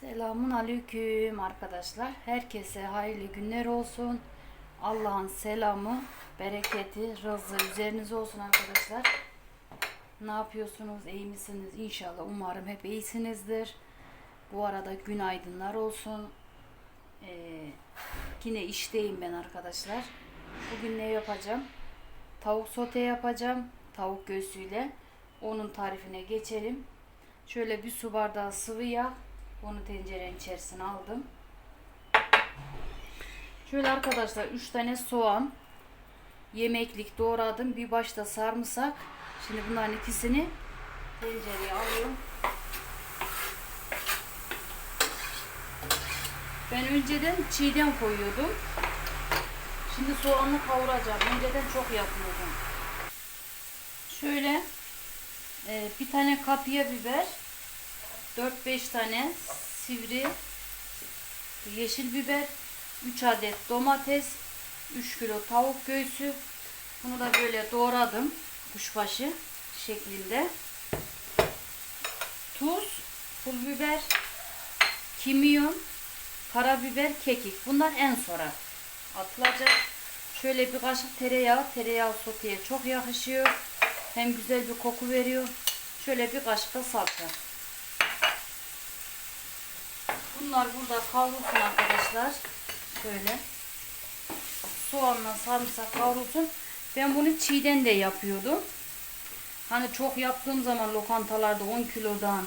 Selamun aleyküm arkadaşlar. Herkese hayırlı günler olsun. Allah'ın selamı, bereketi, rızı üzerinize olsun arkadaşlar. Ne yapıyorsunuz? İyi misiniz? İnşallah umarım hep iyisinizdir. Bu arada günaydınlar olsun. Ee, yine işteyim ben arkadaşlar. Bugün ne yapacağım? Tavuk sote yapacağım. Tavuk göğsüyle. Onun tarifine geçelim. Şöyle bir su bardağı sıvı yağ. Onu tencerenin içerisine aldım. Şöyle arkadaşlar 3 tane soğan yemeklik doğradım. Bir başta sarımsak. Şimdi bunların ikisini tencereye alıyorum. Ben önceden çiğden koyuyordum. Şimdi soğanı kavuracağım. Önceden çok yapıyordum. Şöyle e, bir tane kapya biber, 4-5 tane sivri yeşil biber, 3 adet domates, 3 kilo tavuk göğsü. Bunu da böyle doğradım kuşbaşı şeklinde. Tuz, pul biber, kimyon, karabiber, kekik. Bunlar en sonra atılacak. Şöyle bir kaşık tereyağı. Tereyağı soteye çok yakışıyor. Hem güzel bir koku veriyor. Şöyle bir kaşık da salça. Bunlar burada kavrulsun arkadaşlar. Şöyle. Soğanla sarımsak kavrulsun. Ben bunu çiğden de yapıyordum. Hani çok yaptığım zaman lokantalarda 10 kilodan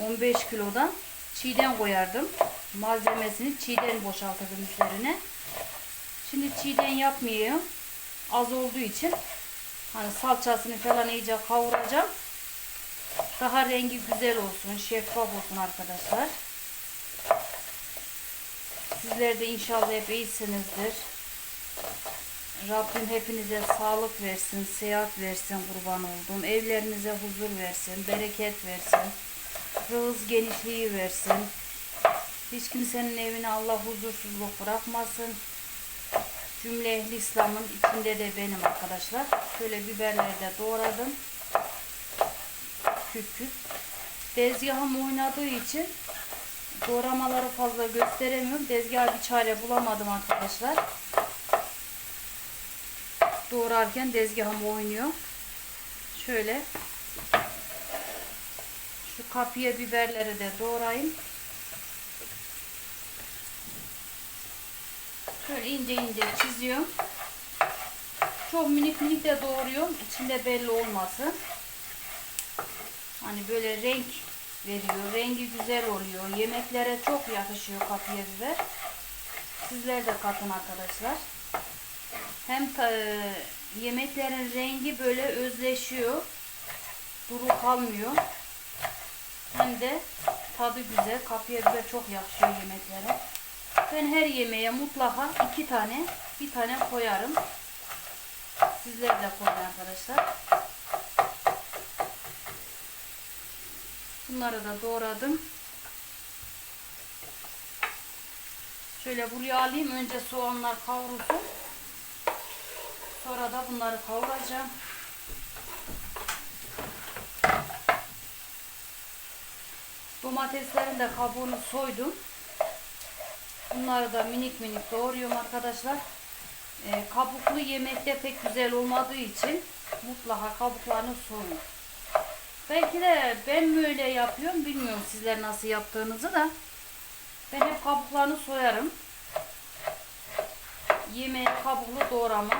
15 kilodan çiğden koyardım. Malzemesini çiğden boşaltırdım üzerine. Şimdi çiğden yapmayayım. Az olduğu için hani salçasını falan iyice kavuracağım. Daha rengi güzel olsun, şeffaf olsun arkadaşlar. Sizler de inşallah hep iyisinizdir. Rabbim hepinize sağlık versin, seyahat versin kurban olduğum. Evlerinize huzur versin, bereket versin. Rızk genişliği versin. Hiç kimsenin evine Allah huzursuzluk bırakmasın. Cümle ehli İslam'ın içinde de benim arkadaşlar. Şöyle biberleri de doğradım. Küp küp. Tezgahım oynadığı için doğramaları fazla gösteremiyorum. Tezgaha bir çare bulamadım arkadaşlar. Doğrarken tezgahım oynuyor. Şöyle şu kapıya biberleri de doğrayayım. Şöyle ince ince çiziyorum. Çok minik minik de doğruyorum. İçinde belli olmasın. Hani böyle renk veriyor. Rengi güzel oluyor. Yemeklere çok yakışıyor kapya biber. Sizler de katın arkadaşlar. Hem ta- yemeklerin rengi böyle özleşiyor. Duru kalmıyor. Hem de tadı güzel. Kapya biber çok yakışıyor yemeklere. Ben her yemeğe mutlaka iki tane, bir tane koyarım. Sizler de koyun arkadaşlar. Bunları da doğradım. Şöyle buraya alayım. Önce soğanlar kavrulsun. Sonra da bunları kavuracağım. Domateslerin de kabuğunu soydum. Bunları da minik minik doğruyorum arkadaşlar. Ee, kabuklu yemekte pek güzel olmadığı için mutlaka kabuklarını soyun. Belki de ben böyle yapıyorum. Bilmiyorum sizler nasıl yaptığınızı da. Ben hep kabuklarını soyarım. Yemeği kabuklu doğrama.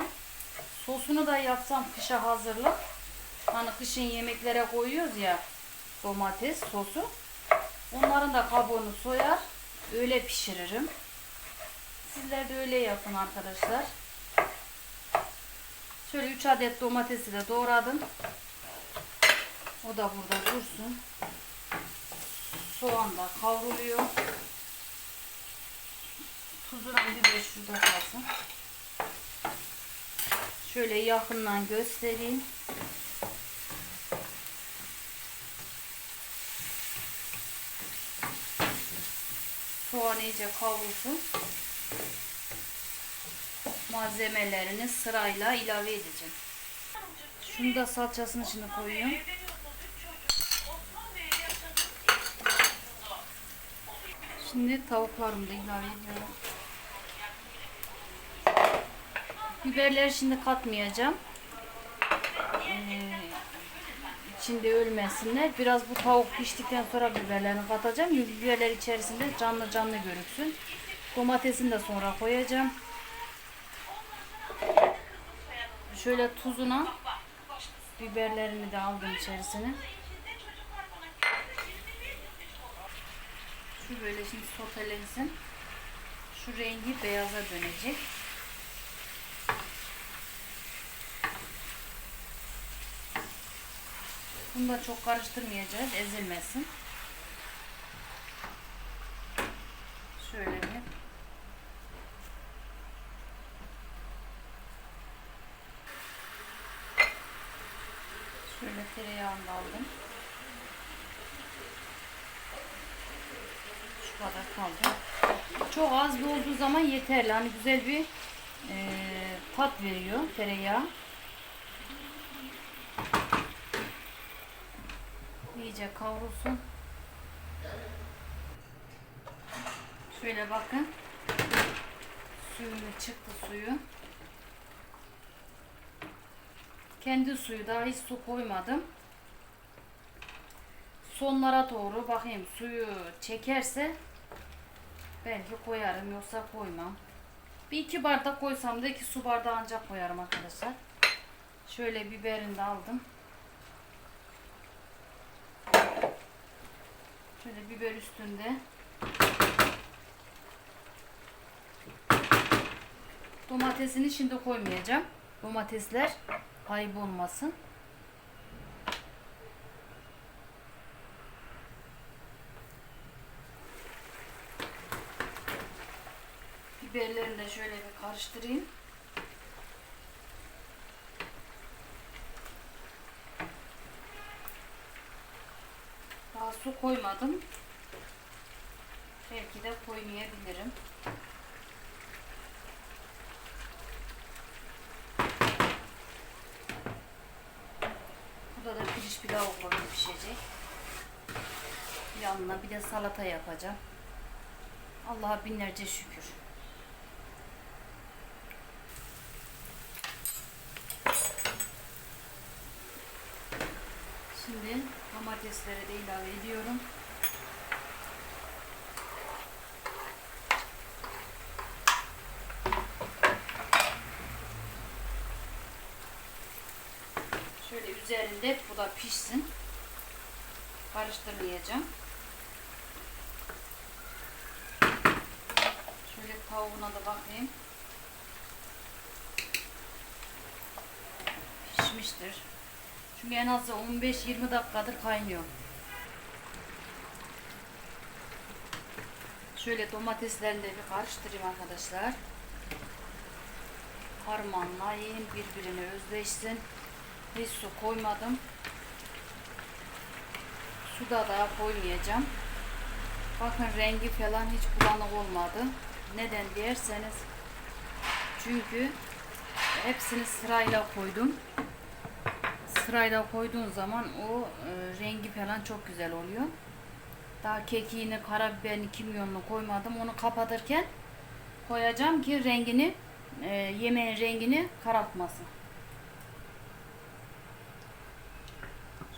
Sosunu da yapsam kışa hazırlık. Hani kışın yemeklere koyuyoruz ya domates sosu. Onların da kabuğunu soyar. Öyle pişiririm. Sizler de öyle yapın arkadaşlar. Şöyle 3 adet domatesi de doğradım. O da burada dursun. Soğan da kavruluyor. Tuzuna biber şurada kalsın. Şöyle yakından göstereyim. Soğan iyice kavrulsun. Malzemelerini sırayla ilave edeceğim. Şunu da salçasını içine koyuyorum. Şimdi tavuklarımı da ilave ediyorum. Biberleri şimdi katmayacağım. Ee, içinde ölmesinler. Biraz bu tavuk piştikten sonra biberlerini katacağım. Biberler içerisinde canlı canlı görüksün. Domatesini de sonra koyacağım. Şöyle tuzuna biberlerimi de aldım içerisine. Şu böyle şimdi sotelensin. Şu rengi beyaza dönecek. Bunu da çok karıştırmayacağız. Ezilmesin. Şöyle bir. Şöyle tereyağını aldım. Şu kadar kaldı. Çok az olduğu zaman yeterli. Hani güzel bir eee, tat veriyor tereyağı. İyice kavrulsun. Şöyle bakın. Suyunu çıktı suyu. Kendi suyu daha hiç su koymadım. Sonlara doğru bakayım suyu çekerse belki koyarım yoksa koymam. Bir iki bardak koysam da iki su bardağı ancak koyarım arkadaşlar. Şöyle biberini de aldım. Şöyle biber üstünde. Domatesini şimdi koymayacağım. Domatesler kaybolmasın. Biberlerini de şöyle bir karıştırayım. Daha su koymadım. Belki de koymayabilirim. Burada da pirinç pilav ufak pişecek. Yanına bir de salata yapacağım. Allah'a binlerce şükür. Şimdi domatesleri de ilave ediyorum. Şöyle üzerinde bu da pişsin. Karıştırmayacağım. Şöyle tavuğuna da bakayım. Pişmiştir. Çünkü en az 15-20 dakikadır kaynıyor. Şöyle domateslerini de bir karıştırayım arkadaşlar. Harmanlayayım birbirine özleşsin. Hiç su koymadım. Suda da koymayacağım. Bakın rengi falan hiç bulanık olmadı. Neden derseniz çünkü hepsini sırayla koydum. Sırayla koyduğun zaman o e, rengi falan çok güzel oluyor. Daha kekiğini, karabiberini, kimyonunu koymadım. Onu kapatırken koyacağım ki rengini, e, yemeğin rengini karartmasın.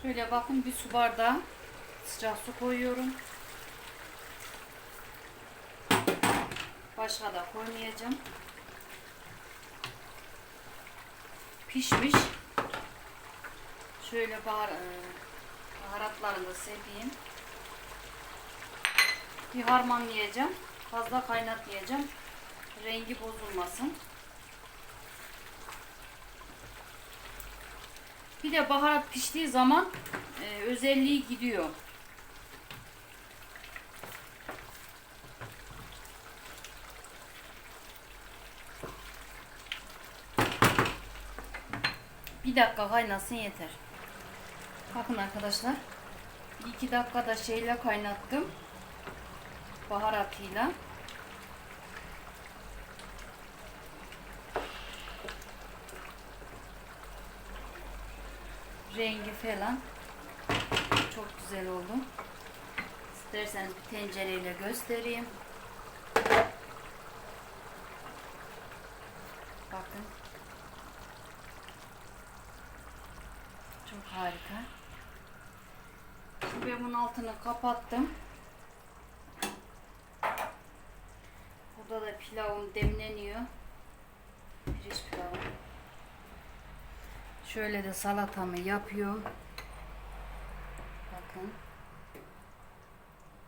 Şöyle bakın bir su bardağı sıcak su koyuyorum. Başka da koymayacağım. Pişmiş. Şöyle bahar, e, baharatlarını da sepeyim. Bir harmanlayacağım. Fazla kaynatmayacağım. Rengi bozulmasın. Bir de baharat piştiği zaman e, özelliği gidiyor. Bir dakika kaynasın yeter. Bakın arkadaşlar. 2 dakikada şeyle kaynattım. Baharatıyla. Rengi falan çok güzel oldu. İsterseniz bir tencereyle göstereyim. Bakın. Çok harika. Ben bunun altını kapattım. Burada da pilavım demleniyor. Pirinç pilavı. Şöyle de salatamı yapıyorum. Bakın.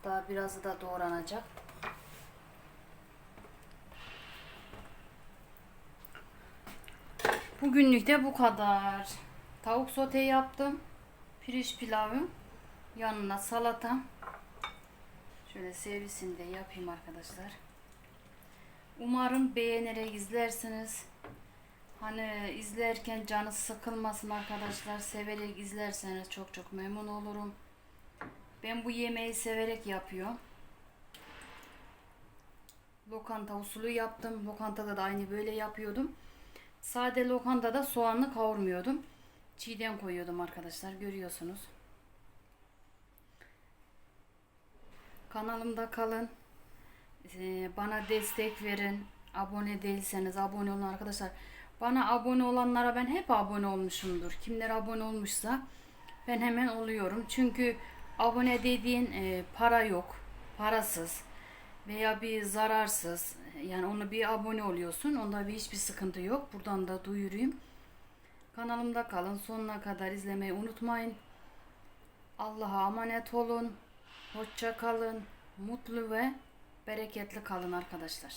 Daha birazı da doğranacak. Bugünlük de bu kadar. Tavuk sote yaptım. Pirinç pilavım. Yanına salatam. Şöyle servisini de yapayım arkadaşlar. Umarım beğenerek izlersiniz. Hani izlerken canı sıkılmasın arkadaşlar. Severek izlerseniz çok çok memnun olurum. Ben bu yemeği severek yapıyorum. Lokanta usulü yaptım. Lokantada da aynı böyle yapıyordum. Sade lokantada soğanlı kavurmuyordum. Çiğden koyuyordum arkadaşlar. Görüyorsunuz. Kanalımda kalın. Ee, Bana destek verin. Abone değilseniz abone olun arkadaşlar. Bana abone olanlara ben hep abone olmuşumdur. Kimler abone olmuşsa ben hemen oluyorum. Çünkü abone dediğin e, para yok. Parasız veya bir zararsız. Yani onu bir abone oluyorsun. Onda bir hiçbir sıkıntı yok. Buradan da duyurayım. Kanalımda kalın. Sonuna kadar izlemeyi unutmayın. Allah'a emanet olun. Hoşça kalın. Mutlu ve bereketli kalın arkadaşlar.